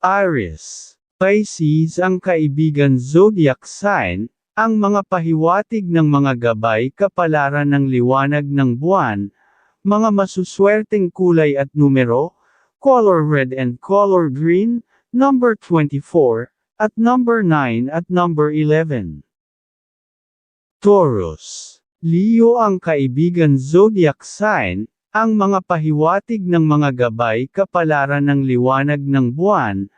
Aries. Pisces ang kaibigan zodiac sign, ang mga pahiwatig ng mga gabay kapalaran ng liwanag ng buwan, mga masuswerteng kulay at numero, color red and color green, number 24, at number 9 at number 11. Taurus. Leo ang kaibigan zodiac sign, ang mga pahiwatig ng mga gabay kapalaran ng liwanag ng buwan,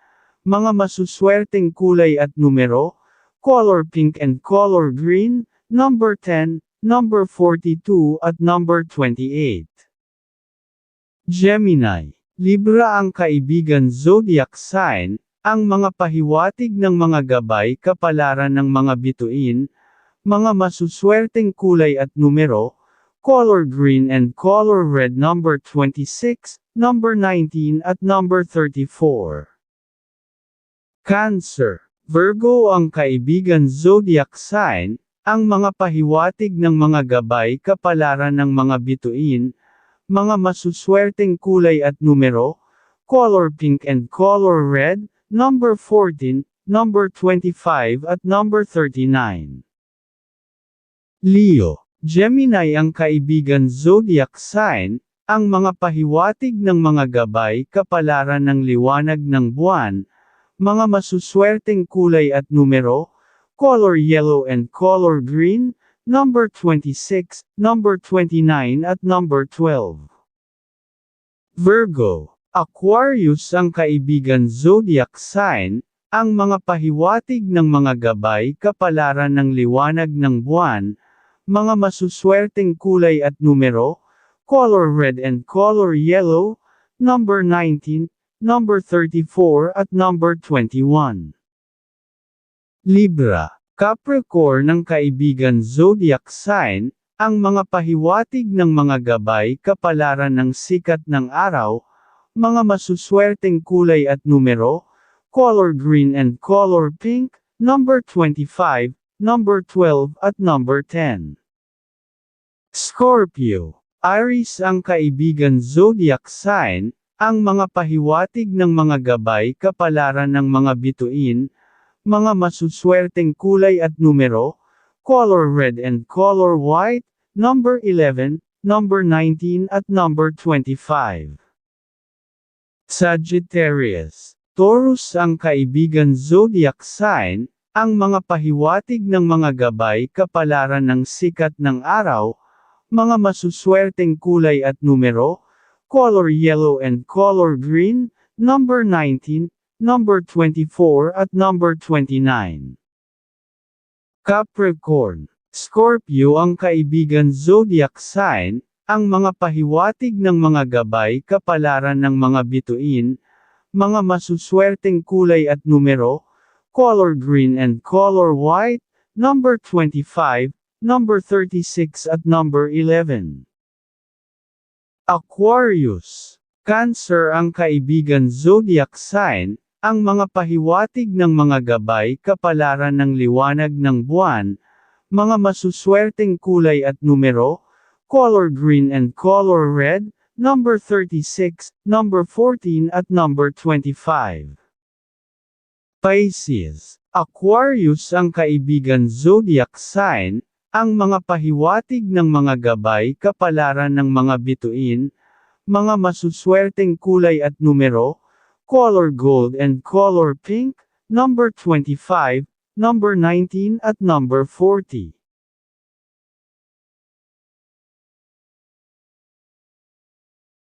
mga masuswerteng kulay at numero, color pink and color green, number 10, number 42 at number 28. Gemini. Libra ang kaibigan zodiac sign, ang mga pahiwatig ng mga gabay kapalaran ng mga bituin, mga masuswerteng kulay at numero, color green and color red number 26, number 19 at number 34. Cancer. Virgo ang kaibigan zodiac sign, ang mga pahiwatig ng mga gabay kapalaran ng mga bituin, mga masuswerteng kulay at numero, color pink and color red, number 14, number 25 at number 39. Leo, Gemini ang kaibigan zodiac sign, ang mga pahiwatig ng mga gabay kapalaran ng liwanag ng buwan, mga masuswerteng kulay at numero, color yellow and color green, number 26, number 29 at number 12. Virgo, Aquarius ang kaibigan zodiac sign, ang mga pahiwatig ng mga gabay kapalaran ng liwanag ng buwan, mga masuswerteng kulay at numero, color red and color yellow, number 19, number 34 at number 21. Libra, Capricorn ng kaibigan zodiac sign, ang mga pahiwatig ng mga gabay kapalaran ng sikat ng araw, mga masuswerteng kulay at numero, color green and color pink, number 25, number 12 at number 10. Scorpio. Aries ang kaibigan zodiac sign, ang mga pahiwatig ng mga gabay kapalaran ng mga bituin, mga masuswerteng kulay at numero, color red and color white, number 11, number 19 at number 25. Sagittarius. Taurus ang kaibigan zodiac sign, ang mga pahiwatig ng mga gabay kapalaran ng sikat ng araw, mga masuswerteng kulay at numero, color yellow and color green, number 19, number 24 at number 29. Capricorn. Scorpio ang kaibigan zodiac sign, ang mga pahiwatig ng mga gabay kapalaran ng mga bituin, mga masuswerteng kulay at numero, color green and color white, number 25, number 36 at number 11. Aquarius. Cancer ang kaibigan zodiac sign, ang mga pahiwatig ng mga gabay kapalaran ng liwanag ng buwan, mga masuswerteng kulay at numero, color green and color red, number 36, number 14 at number 25. Pisces. Aquarius ang kaibigan zodiac sign, ang mga pahiwatig ng mga gabay kapalaran ng mga bituin, mga masuswerteng kulay at numero, color gold and color pink, number 25, number 19 at number 40.